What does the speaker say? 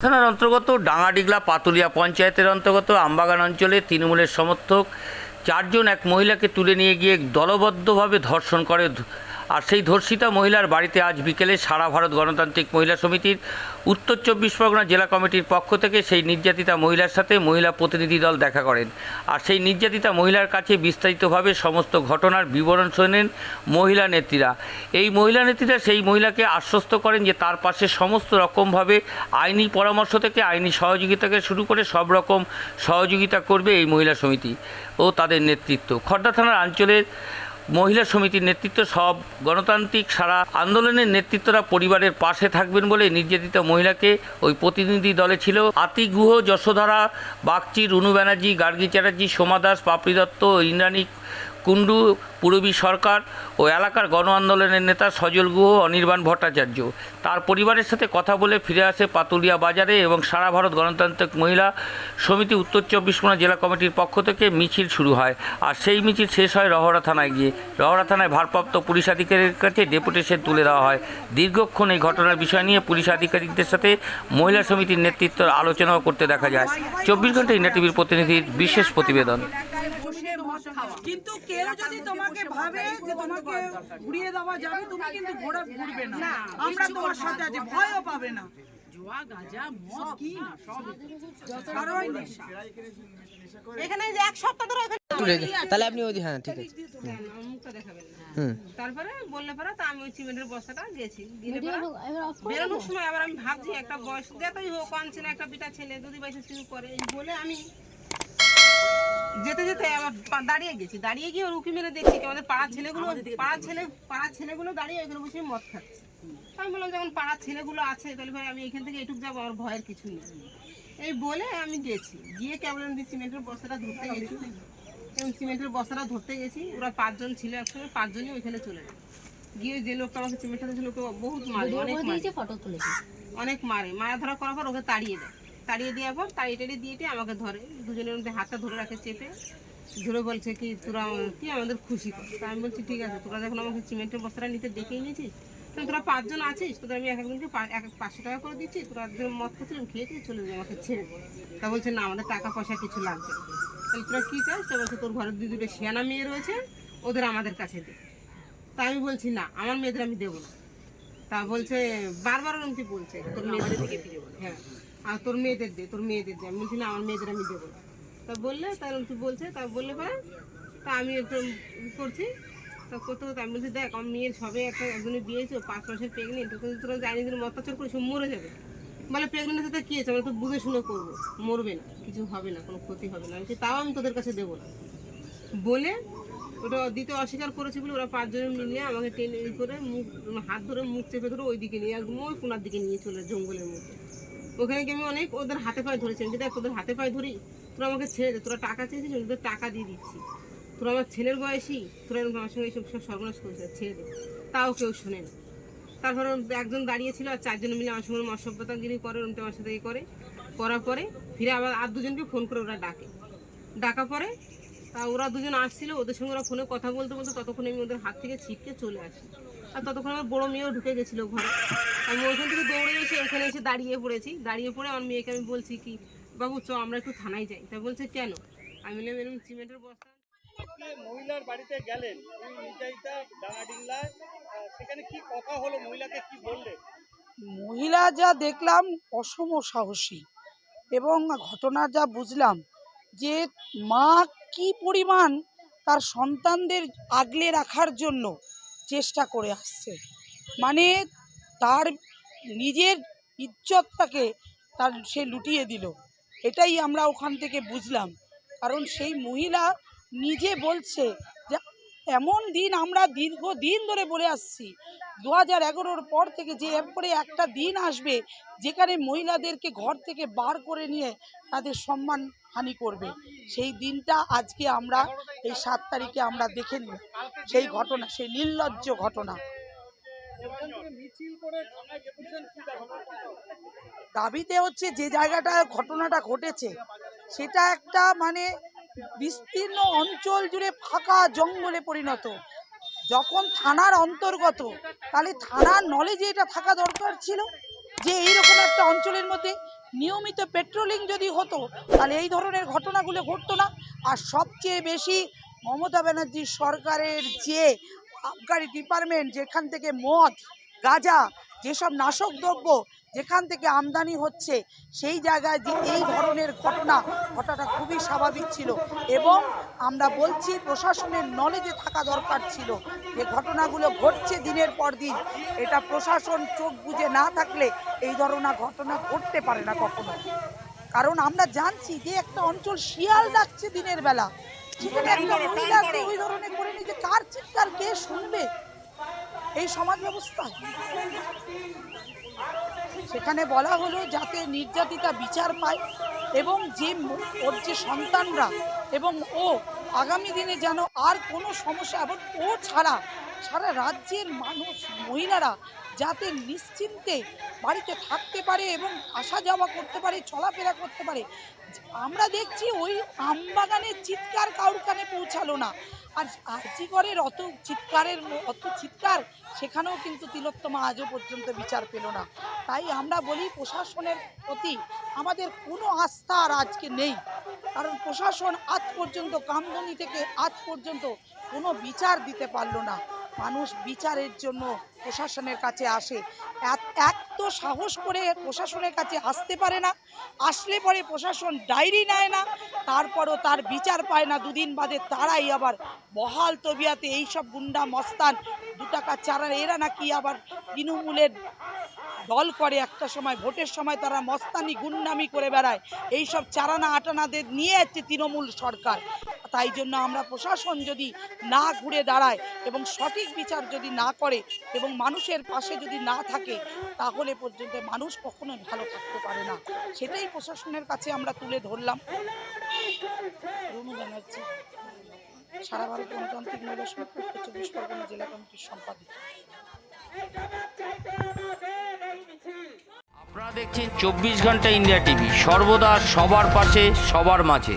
থানার অন্তর্গত ডাঙাডিগলা পাতুলিয়া পঞ্চায়েতের অন্তর্গত আমবাগান অঞ্চলে তৃণমূলের সমর্থক চারজন এক মহিলাকে তুলে নিয়ে গিয়ে দলবদ্ধভাবে ধর্ষণ করে আর সেই ধর্ষিতা মহিলার বাড়িতে আজ বিকেলে সারা ভারত গণতান্ত্রিক মহিলা সমিতির উত্তর চব্বিশ পরগনা জেলা কমিটির পক্ষ থেকে সেই নির্যাতিতা মহিলার সাথে মহিলা প্রতিনিধি দল দেখা করেন। আর সেই নির্যাতিতা মহিলার কাছে বিস্তারিতভাবে সমস্ত ঘটনার বিবরণ শোনেন মহিলা নেত্রীরা। এই মহিলা নেত্রীরা সেই মহিলাকে আশ্বস্ত করেন যে তার পাশে সমস্ত রকমভাবে আইনি পরামর্শ থেকে আইনি সহযোগিতাকে শুরু করে সব রকম সহযোগিতা করবে এই মহিলা সমিতি ও তাদের নেতৃত্ব। খড়দা থানার অঞ্চলের মহিলা সমিতির নেতৃত্ব সব গণতান্ত্রিক সারা আন্দোলনের নেতৃত্বরা পরিবারের পাশে থাকবেন বলে নির্যাতিত মহিলাকে ওই প্রতিনিধি দলে ছিল আতিগুহ, যশোধারা, বাগচি, রুনু ব্যানার্জি, গার্গী চ্যাটার্জি, সোমা দাস, পাপড়ি দত্ত, ইন্দ্রাণী কুণ্ডু, পূরবী সরকার ও এলাকার গণ আন্দোলনের নেতা সজল গুহ অনির্বাণ ভট্টাচার্য। তার পরিবারের সাথে কথা বলে ফিরে আসে পাতুলিয়া বাজারে এবং সারা ভারত গণতান্ত্রিক মহিলা সমিতি উত্তর চব্বিশ পরগনা জেলা কমিটির পক্ষ থেকে মিছিল শুরু হয়। আর সেই মিছিল শেষ হয় রহরা থানায় গিয়ে। রহরা থানায় ভারপ্রাপ্ত পুলিশ আধিকারিকের কাছে ডেপুটেশন তুলে দেওয়া হয়। দীর্ঘক্ষণ এই ঘটনার বিষয় নিয়ে পুলিশ আধিকারিকদের সাথে মহিলা সমিতির নেতৃত্ব আলোচনাও করতে দেখা যায়। চব্বিশ ঘণ্টা ইন্ডিয়া টিভির প্রতিনিধির বিশেষ প্রতিবেদন। কিন্তু কেউ যদি তোমাকে ভাবে যে তোমাকে ঘুরিয়ে দেওয়া যাবে তুমি কিন্তু ঘোড়া ঘুরবে না। আমরা তোমার সাথে আছি ভয়ও পাবে না। জোয়া গাঁজা মদ কি না সব এখানে এক সপ্তাহ ধরে তুলে তাহলে আপনি ওই হ্যাঁ ঠিক আছে। মুখটা দেখাবেন। হুম। তারপরে বললে পরে তা আমি ওই সিমেন্টের বস্তাটা দিয়েছি। দিলে পরে বেরোনোর সময় আবার আমি ভাবছি একটা বয়স যতই হোক আনছে না একটা বিটা ছেলে দুদি বাইশে শুরু করে বলে আমি যেতে যেতে আবার দাঁড়িয়ে গেছি। দাঁড়িয়ে গিয়ে ওর উকি মেরে দেখছি কি আমাদের পাড়ার ছেলেগুলো পাড়ার ছেলে পাড়ার ছেলেগুলো দাঁড়িয়ে ওইখানে বসে মদ খাচ্ছে। আমি বললাম যখন পাড়ার ছেলেগুলো আছে তাহলে ভাই আমি এখান থেকে এটুক যাব আমার ভয়ের কিছু নেই। এই বলে আমি গেছি। গিয়ে কেমন আমি সিমেন্টের বস্তাটা ধরতে গেছি। এবং সিমেন্টের বস্তাটা ধরতে গেছি। ওরা পাঁচজন ছিল একসঙ্গে পাঁচজনই ওইখানে চলে গেছে। গিয়ে যে লোকটা আমাকে সিমেন্টটা ছিল ওকে বহুত মারে অনেক মারে। অনেক মারে। মারা ধরা করার পর ওকে তাড়িয়ে দেয়। তাড়িয়ে দেওয়ার পর তাড়িয়ে টাড়িয়ে দিয়ে আমাকে ধরে। দুজনের মধ্যে হাতটা ধরে রাখে, চেপে। ধরে বলছে কি, তোরা কি আমাদের খুশি কর? তা আমি বলছি, ঠিক আছে, তোরা যখন আমাকে সিমেন্টের বস্তাটা নিতে ডেকেই নিয়েছিস তোরা পাঁচজন আছিস, তোদের আমি এক একজনকে এক পাঁচশো টাকা করে দিচ্ছি, তোরা একজন মদ খেয়েছিলাম খেয়ে দিয়ে চলে যাবে, আমাকে ছেড়ে দে। তা বলছে, না, আমাদের টাকা পয়সা কিছু লাগবে। তাহলে তোরা কী চাস? তো বলছে, তোর ঘরের দুই দুটো শিয়ানা মেয়ে রয়েছে, ওদের আমাদের কাছে দে। তা আমি বলছি, না, আমার মেয়েদের আমি দেবো না। তা বলছে, বারবার ওরকম কি বলছে, তোর মেয়েদের দিকে ফিরে হ্যাঁ। আর তোর মেয়েদের দে, তোর মেয়েদের দে। আমি বলছি, না, আমার মেয়েদের আমি দেবো তা বললে তার কি বলছে, তা বললে পরে, তা আমি একটু করছি। তা করতে করতে আমি বলছি, দেখ, আমার মেয়ের সবে একটা একজনের বিয়ে হয়েছে, ও পাঁচ মাসের প্রেগনেন্ট যদি তোরা জানি দিন মত্তাচার করে সব মরে যাবে। বলে প্রেগনেন্ট সাথে কী আছে? আমরা তো বুঝে শুনে করব। মরবে না, কিছু হবে না, কোনো ক্ষতি হবে না। আমি তাও আমি তোদের কাছে দেবো না। বলে, ওটা দিতে অস্বীকার করেছে বলে ওরা পাঁচজনে মিলে আমাকে টেনে করে মুখ, হাত ধরে মুখ চেপে ধরে ওই দিকে নিয়ে, একদম ওই কোনার দিকে নিয়ে চলে, জঙ্গলের মধ্যে। ওখানে গিয়ে আমি অনেক ওদের হাতে পায়ে ধরেছি। আমি দেখ তোদের হাতে পায়ে ধরি, তোরা আমাকে ছেড়ে দে, তোরা টাকা চেয়েছিস, আমি তোদের টাকা দিয়ে দিচ্ছি। তোরা আমার ছেলের বয়সী, তোরা আমার সঙ্গে এইসব সব সর্বনাশ করেছে ছেড়ে দে। তাও কেউ শোনে না। তারপর একজন দাঁড়িয়ে ছিল আর চারজন মিলে আমার সঙ্গে অসভ্যতাগিরি করে ওরকম আমার সাথে ইয়ে করে। করার পরে ফিরে আবার আর দুজনকে ফোন করে ওরা ডাকে। ডাকা পরে তা ওরা দুজন আসছিল ওদের সঙ্গে ওরা ফোনে কথা বলতে বলতে ততক্ষণ আমি ওদের হাত থেকে ছিটকে চলে আসি। আর ততক্ষণ আমার বড় মেয়েও ঢুকে গেছিল ঘরে। আমি ওইখান থেকে দৌড়ে এসে এখানে এসে দাঁড়িয়ে পড়েছি। দাঁড়িয়ে পড়ে আমার মেয়েকে আমি বলছি কি বাবু চ আমরা একটু থানায় যাই। তা বলছে কেন? আমি বললাম এরকম সিমেন্টের বস্তা মহিলার বাড়িতে গেলেন ডাঙাডিংলায় সেখানে কি কথা হলো? মহিলাকে কি বললেন মহিলা যা দেখলাম অসম সাহসী এবং ঘটনা যা বুঝলাম যে মা কি পরিমাণ তার সন্তানদের আগলে রাখার জন্য চেষ্টা করে আসছে। মানে তার নিজের ইজ্জতটাকে তার সে লুটিয়ে দিল। এটাই আমরা ওখান থেকে বুঝলাম। কারণ সেই মহিলা নিজে বলছে এমন দিন আমরা দীর্ঘ দিন ধরে বলে আসছি। দু হাজার এগারোর পর থেকে যে এরপরে একটা দিন আসবে, যেখানে মহিলাদেরকে ঘর থেকে বার করে নিয়ে তাদের সম্মান হানি করবে। সেই দিনটা আজকে আমরা, এই সাত তারিখে আমরা দেখে নিই। সেই ঘটনা, সেই নির্লজ্জ ঘটনা? দাবিতে হচ্ছে যে জায়গাটা, ঘটনাটা ঘটেছে, সেটা একটা মানে বিস্তীর্ণ অঞ্চল জুড়ে ফাঁকা জঙ্গলে পরিণত। যখন থানার অন্তর্গত, তাহলে থানার নলেজে এটা থাকা দরকার ছিল যে এইরকম একটা অঞ্চলের মধ্যে নিয়মিত পেট্রোলিং যদি হতো, তাহলে এই ধরনের ঘটনাগুলো ঘটতো না। আর সবচেয়ে বেশি মমতা ব্যানার্জির সরকারের যে আবগারি ডিপার্টমেন্ট যেখান থেকে মদ, গাঁজা, যেসব নাশক দ্রব্য যেখান থেকে আমদানি হচ্ছে, সেই জায়গায় যে এই ধরনের ঘটনা ঘটাটা খুবই স্বাভাবিক ছিল এবং আমরা বলছি প্রশাসনের নলেজে থাকা দরকার ছিল যে ঘটনাগুলো ঘটছে দিনের পর দিন। এটা প্রশাসন চোখ বুজে না থাকলে এই ধরনের ঘটনা ঘটতে পারে না কখনো। কারণ আমরা জানছি যে একটা অঞ্চল শিয়াল ডাকছে দিনের বেলা। সেখানে একটা ওই ধরনের করে নিয়ে কার চিৎকার, কে শুনবে? এই সমাজ ব্যবস্থায় সেখানে বলা হলো যাতে নির্যাতিতা বিচার পায় এবং যে ওর যে সন্তানরা এবং ও আগামী দিনে যেন আর কোনো সমস্যা এবং ও ছাড়া সারা রাজ্যের মানুষ, মহিলারা যাতে নিশ্চিন্তে বাড়িতে থাকতে পারে এবং আসা যাওয়া করতে পারে, চলাফেরা করতে পারে। আমরা দেখছি ওই আমবাগানের চিৎকার কারুর কানে পৌঁছালো না। আর আর্জিগড়ের অত চিৎকারের অত চিৎকার সেখানেও কিন্তু তিলোত্তমা আজও পর্যন্ত বিচার পেল না। তাই আমরা বলি প্রশাসনের প্রতি আমাদের কোনো আস্থা আর আজকে নেই। কারণ প্রশাসন আজ পর্যন্ত কামদনি থেকে আজ পর্যন্ত কোনো বিচার দিতে পারল না। মানুষ বিচারের জন্য প্রশাসনের কাছে আসে। এক- তো সাহস করে প্রশাসনের কাছে আসতে পারে না। আসলে পরে প্রশাসন ডায়েরি নেয় না। তারপরও তার বিচার পায় না। দুদিন বাদে তারাই আবার বহাল তবিয়াতে এইসব গুন্ডা মস্তান দু টাকা চারা এরা নাকি আবার তৃণমূলের দল করে একটা সময়, ভোটের সময় তারা মস্তানি গুন্ডামি করে বেড়ায়। এইসব চারানা আটানাদের নিয়ে যাচ্ছে তৃণমূল সরকার। তাই জন্য আমরা প্রশাসন যদি না ঘুরে দাঁড়ায় এবং সঠিক বিচার যদি না করে এবং মানুষের পাশে যদি না থাকে, তাহলে পর্যন্ত মানুষ কখনোই ভালো থাকতে পারে না। সেটাই প্রশাসনের কাছে আমরা তুলে ধরলাম। সারা ভারত গণতান্ত্রিক মহিলা উত্তর চব্বিশ পরগনা জেলা কমিটির সম্পাদিকা। আপনারা দেখছেন চব্বিশ ঘণ্টা ইন্ডিয়া টিভি, সর্বদা সবার পাশে, সবার মাঝে।